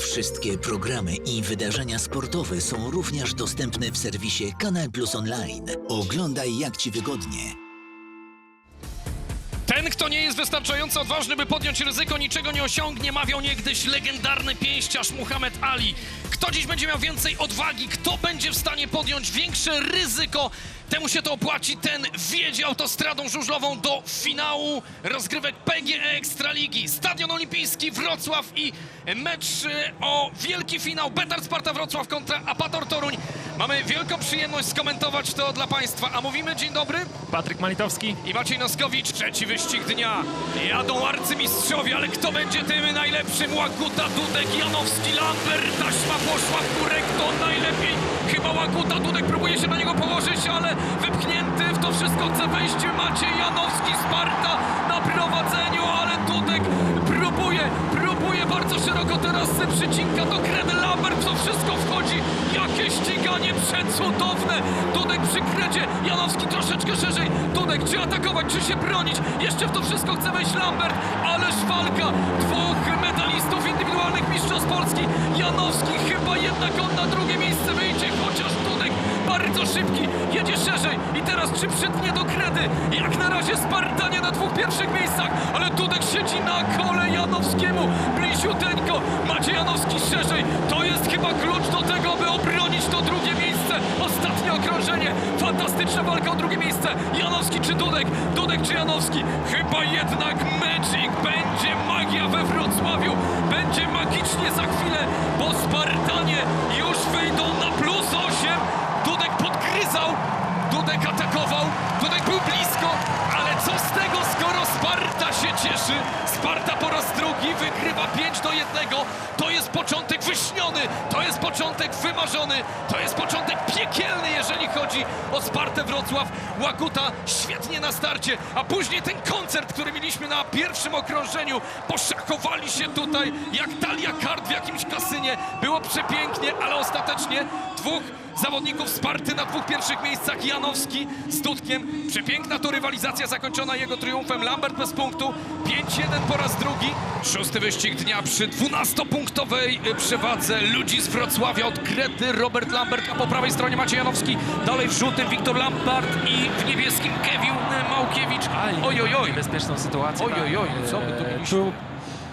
Wszystkie programy i wydarzenia sportowe są również dostępne w serwisie Kanal Plus Online. Oglądaj jak Ci wygodnie. Ten, kto nie jest wystarczająco odważny, by podjąć ryzyko, niczego nie osiągnie, mawiał niegdyś legendarny pięściarz Muhammad Ali. Kto dziś będzie miał więcej odwagi, kto będzie w stanie podjąć większe ryzyko, temu się to opłaci. Ten wjedzie autostradą żużlową do finału rozgrywek PGE Ekstraligi. Stadion Olimpijski Wrocław i mecz e, o wielki finał Betar Sparta Wrocław kontra Apator Toruń. Mamy wielką przyjemność skomentować to dla Państwa, a mówimy dzień dobry. Patryk Malitowski. I Maciej Noskowicz, trzeci wyścig dnia. Jadą arcymistrzowie, ale kto będzie tym najlepszym? Łakuta, Dudek, Janowski, Lambert, taśma poszła w górę, kto najlepiej? Chyba Łakuta, Dudek próbuje się na niego położyć, ale wypchnięty w to wszystko chce wejść Maciej Janowski, Sparta na prowadzeniu, ale Dudek próbuje, próbuje bardzo szeroko. Teraz przycinka do kredy Lambert, to wszystko wchodzi, jakie ściganie przecudowne, Dudek przy kredzie, Janowski troszeczkę szerzej, Dudek czy atakować, czy się bronić, jeszcze w to wszystko chce wejść Lambert, ależ walka dwóch indywidualnych mistrzostw Polski, Janowski chyba jednak on na drugie miejsce wyjdzie, chociaż Dudek bardzo szybki, jedzie szerzej. I teraz czy przytnie do kredy, jak na razie Spartanie na dwóch pierwszych miejscach, ale Dudek siedzi na kole Janowskiemu, bliziuteńko, Maciej Janowski szerzej, to jest chyba klucz do tego, by obronić to drugie miejsce, ostatnie okrążenie, fantastyczna walka o drugie miejsce, Janowski czy Dudek, Dudek czy Janowski, chyba jednak cieszy? Sparta po raz drugi wygrywa 5 do 1. To jest początek wyśniony, to jest początek wymarzony, to jest początek piekielny, jeżeli chodzi o Spartę Wrocław. Łakuta świetnie na starcie, a później ten koncert, który mieliśmy na pierwszym okrążeniu. Poszachowali się tutaj jak talia kart w jakimś kasynie. Było przepięknie, ale ostatecznie dwóch zawodników Sparty na dwóch pierwszych miejscach. Janowski z Dudkiem. Przepiękna to rywalizacja zakończona jego triumfem. Lambert bez punktu. 5-1 po raz drugi. Szósty wyścig dnia przy 12-punktowej przewadze ludzi z Wrocławia od Krety. Robert Lambert, a po prawej stronie Maciej Janowski. Dalej w żółtym Wiktor Lampard i w niebieskim Kevin Małkiewicz. Oj, oj. Niebezpieczną sytuację. Oj, oj, oj, co my tu E, mieliśmy?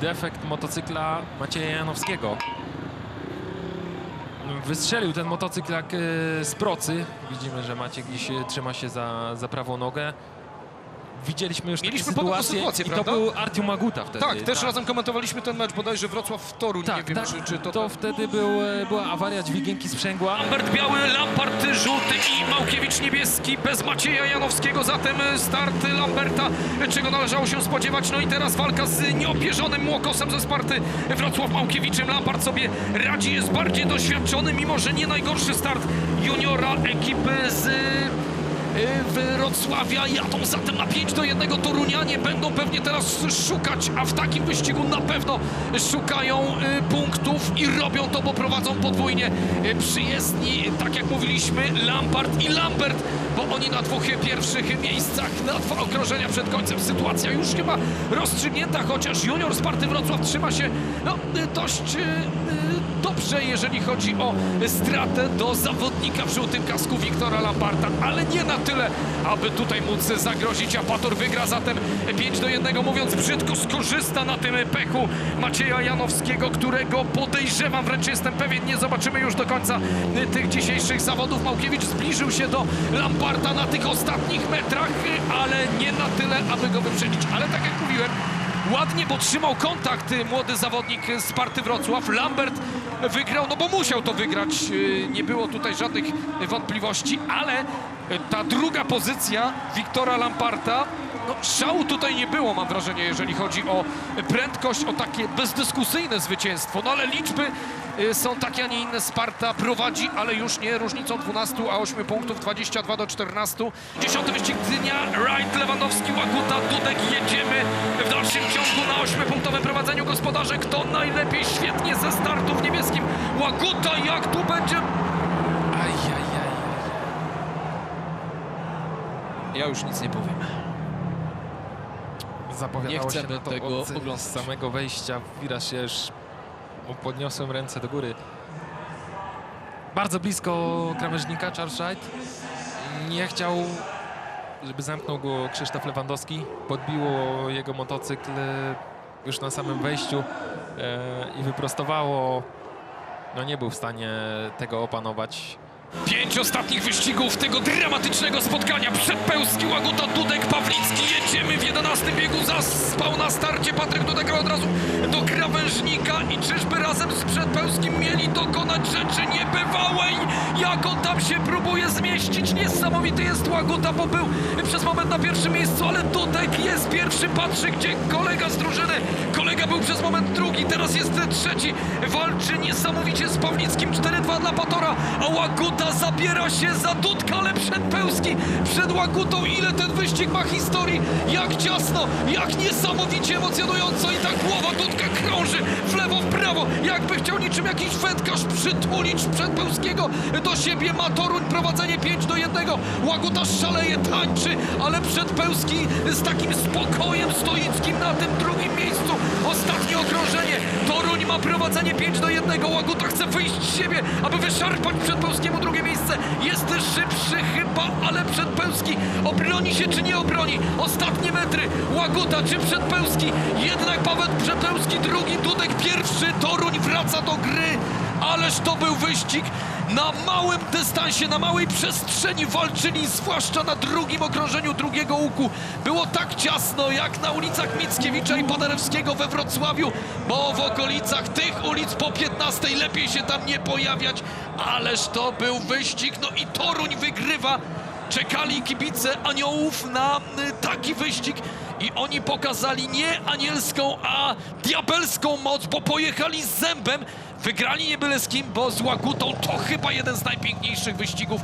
Defekt motocykla Macieja Janowskiego. Wystrzelił ten motocykl jak e, z procy. Widzimy, że Maciek gdzieś e, trzyma się za, za prawą nogę. Widzieliśmy już Mieliśmy takie sytuacje sytuację, i prawda? to był Artium Maguta wtedy. Tak, też razem komentowaliśmy ten mecz bodajże Wrocław-Toruń. Tak, nie wiem, tak, czy, czy to... to, wtedy był, e, była awaria dźwigienki sprzęgła. Lambert biały, Lampard żółty i Małkiewicz niebieski bez Macieja Janowskiego. Zatem start Lamberta, czego należało się spodziewać. No i teraz walka z nieopierzonym Młokosem ze Sparty Wrocław Małkiewiczem. Lampard sobie radzi, jest bardziej doświadczony, mimo że nie najgorszy start juniora ekipy z Wrocławia. Jadą zatem na 5 do 1 Torunianie będą pewnie teraz szukać, a w takim wyścigu na pewno szukają y, punktów i robią to, bo prowadzą podwójnie y, przyjezdni, tak jak mówiliśmy, Lampard i Lambert, bo oni na dwóch pierwszych miejscach, na dwa okrążenia przed końcem. Sytuacja już chyba rozstrzygnięta, chociaż junior Sparty Wrocław trzyma się no, y, dość y, y, dobrze, jeżeli chodzi o stratę do zawodnika w żółtym kasku Wiktora Lamparta, ale nie na tyle, aby tutaj móc zagrozić. Apator wygra zatem 5 do 1, mówiąc brzydko, skorzysta na tym pechu Macieja Janowskiego, którego podejrzewam, wręcz jestem pewien, nie zobaczymy już do końca tych dzisiejszych zawodów. Małkiewicz zbliżył się do Lamparta na tych ostatnich metrach, ale nie na tyle, aby go wyprzedzić. Ale tak jak mówiłem, Ładnie, bo trzymał kontakt młody zawodnik y, Sparty Wrocław. Lambert wygrał, no bo musiał to wygrać. y, Nie było tutaj żadnych wątpliwości, ale ta druga pozycja Wiktora Lamparta, no szału tutaj nie było, mam wrażenie, jeżeli chodzi o prędkość, o takie bezdyskusyjne zwycięstwo. No ale liczby są takie, a nie inne. Sparta prowadzi, ale już nie różnicą 12, a 8 punktów, 22 do 14. Dziesiąty wyścig dnia, Wright, Lewandowski, Łaguta, Dudek, jedziemy w dalszym ciągu na 8-punktowym prowadzeniu gospodarze. Kto najlepiej, świetnie ze startu w niebieskim. Łaguta, jak tu będzie... Ajajaj. Ja już nic nie powiem. Zapowiadało Nie chcemy się na to tego oglądać. samego wejścia. Wiraż się już Podniosłem ręce do góry. Bardzo blisko krawężnika Wright. Nie chciał, żeby zamknął go Krzysztof Lewandowski. Podbiło jego motocykl już na samym wejściu e, i wyprostowało. No nie był w stanie tego opanować. Pięć ostatnich wyścigów tego dramatycznego spotkania. Przedpełski, Łaguta, Dudek, Pawlicki. Jedziemy w 11 biegu. Zaspał na starcie Patryk Dudek ale od razu do krawężnika. I czyżby razem z Przedpełskim mieli dokonać rzeczy niebywałej? Jak on tam się próbuje zmieścić? Niesamowity jest Łaguta, bo był przez moment na pierwszym miejscu, ale Dudek jest pierwszy. Patrzy, gdzie kolega z drużyny. Kolega był przez moment drugi, teraz jest trzeci. Walczy niesamowicie z Pawlickim. 4-2 dla Patora, a Łaguta zabiera się za Dudka, ale przed Pełski, przed Łagutą. Ile ten wyścig ma historii? Jak ciasno, jak niesamowicie emocjonująco i tak głowa Dudka krąży w lewo, w prawo, jakby chciał niczym jakiś wędkarz przytulić przed Pełskiego do siebie. Ma Toruń prowadzenie 5 do 1. Łaguta szaleje, tańczy, ale przed Pełski z takim spokojem stoickim na tym drugim miejscu. Ostatnie okrążenie. Toruń ma prowadzenie 5 do 1. Łaguta chce wyjść z siebie, aby wyszarpać przed Pełskiemu drugie miejsce. Jest szybszy chyba, ale przed Pełski obroni się czy nie obroni. Ostatnie metry. Łaguta czy przed Pełski. Jednak Paweł Przepełski drugi, Dudek pierwszy. Toruń wraca do gry. Ależ to był wyścig na małym dystansie, na małej przestrzeni walczyli, zwłaszcza na drugim okrążeniu drugiego łuku. Było tak ciasno, jak na ulicach Mickiewicza i Paderewskiego we Wrocławiu, bo w okolicach tych ulic po 15 lepiej się tam nie pojawiać. Ależ to był wyścig, no i Toruń wygrywa. Czekali kibice aniołów na y, taki wyścig i oni pokazali nie anielską, a diabelską moc, bo pojechali z zębem. Wygrali nie byle z kim, bo z Łagutą to chyba jeden z najpiękniejszych wyścigów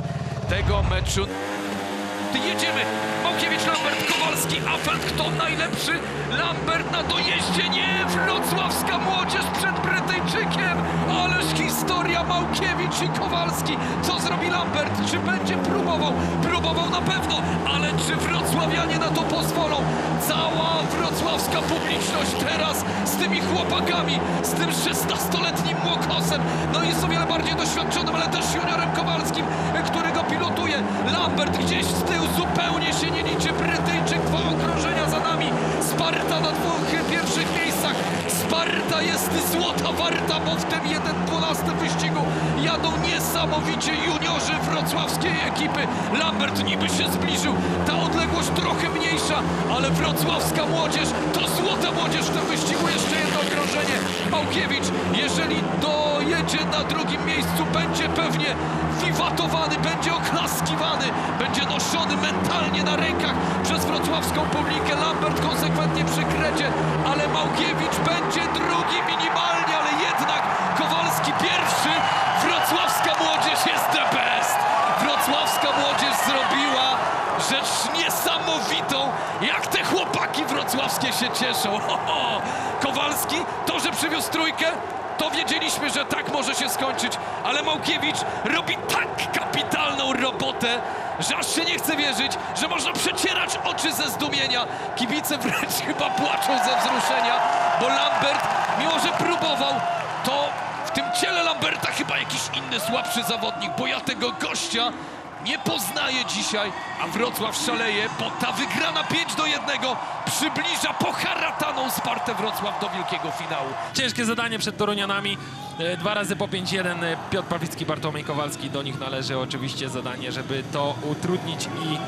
tego meczu. Jedziemy! Małkiewicz, Lambert, Kowalski, Afelt, kto najlepszy? Lambert na dojeździe, nie! Wrocławska młodzież przed Brytyjczykiem! Ależ historia Małkiewicz i Kowalski! Co zrobi Lambert? Czy będzie próbował? Próbował na pewno, ale czy wrocławianie na to pozwolą? Cała wrocławska publiczność teraz z tymi chłopakami, z tym 16-letnim Młokosem, no i z o wiele bardziej doświadczonym, ale też juniorem Kowalskim, który. Lambert gdzieś z tyłu zupełnie się nie liczy. Brytyjczyk dwa okrążenia za nami. Sparta na dwóch pierwszych miejscach. Sparta jest złota warta, bo w tym 1-12 wyścigu jadą niesamowicie juniorzy wrocławskiej ekipy. Lambert niby się zbliżył. Ta odległość trochę mniejsza, ale wrocławska młodzież to złota młodzież w tym wyścigu. Jeszcze jedno okrążenie. Małkiewicz, jeżeli dojedzie na drugim miejscu, będzie pewnie wiwatowany, będzie oklaskiwany, będzie noszony mentalnie na rękach przez wrocławską publikę. Lambert konsekwentnie przy krecie, ale Małkiewicz będzie drugi minimalnie, niesamowitą. Jak te chłopaki wrocławskie się cieszą. Ho, ho. Kowalski, to, że przywiózł trójkę, to wiedzieliśmy, że tak może się skończyć, ale Małkiewicz robi tak kapitalną robotę, że aż się nie chce wierzyć, że można przecierać oczy ze zdumienia. Kibice wręcz chyba płaczą ze wzruszenia, bo Lambert, mimo że próbował, to w tym ciele Lamberta chyba jakiś inny, słabszy zawodnik, bo ja tego gościa nie poznaję dzisiaj, a Wrocław szaleje, bo ta wygrana 5 do 1 przybliża poharataną Spartę Wrocław do wielkiego finału. Ciężkie zadanie przed Torunianami. E, Dwa razy po 5-1 e, Piotr Pawlicki, Bartłomiej Kowalski. Do nich należy oczywiście zadanie, żeby to utrudnić i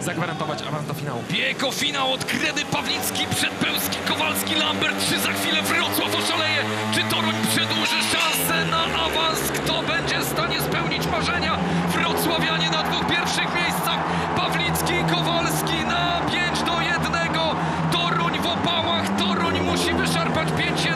zagwarantować awans do finału. Bieg o finał od Kredy Pawlicki, Przedpełski, Kowalski, Lambert, czy za chwilę Wrocław oszaleje? Czy Toruń przedłuży szansę na awans? Kto będzie w stanie spełnić marzenia? Wrocławianie na dwóch pierwszych miejscach, Pawlicki i Kowalski na 5 do 1. Toruń w opałach, Toruń musi wyszarpać 5-1,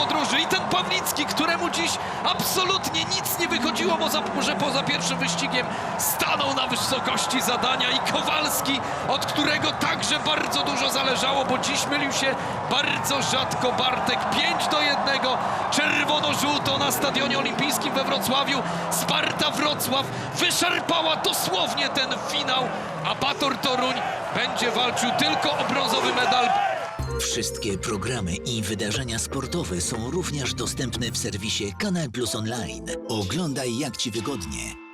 podróży. I ten Pawlicki, któremu dziś absolutnie nic nie wychodziło, bo za, że poza pierwszym wyścigiem stanął na wysokości zadania. I Kowalski, od którego także bardzo dużo zależało, bo dziś mylił się bardzo rzadko Bartek. 5 do 1, czerwono-żółto na Stadionie Olimpijskim we Wrocławiu. Sparta Wrocław wyszarpała dosłownie ten finał, a Bator Toruń będzie walczył tylko o brązowy medal. Wszystkie programy i wydarzenia sportowe są również dostępne w serwisie Kanal Plus Online. Oglądaj jak Ci wygodnie.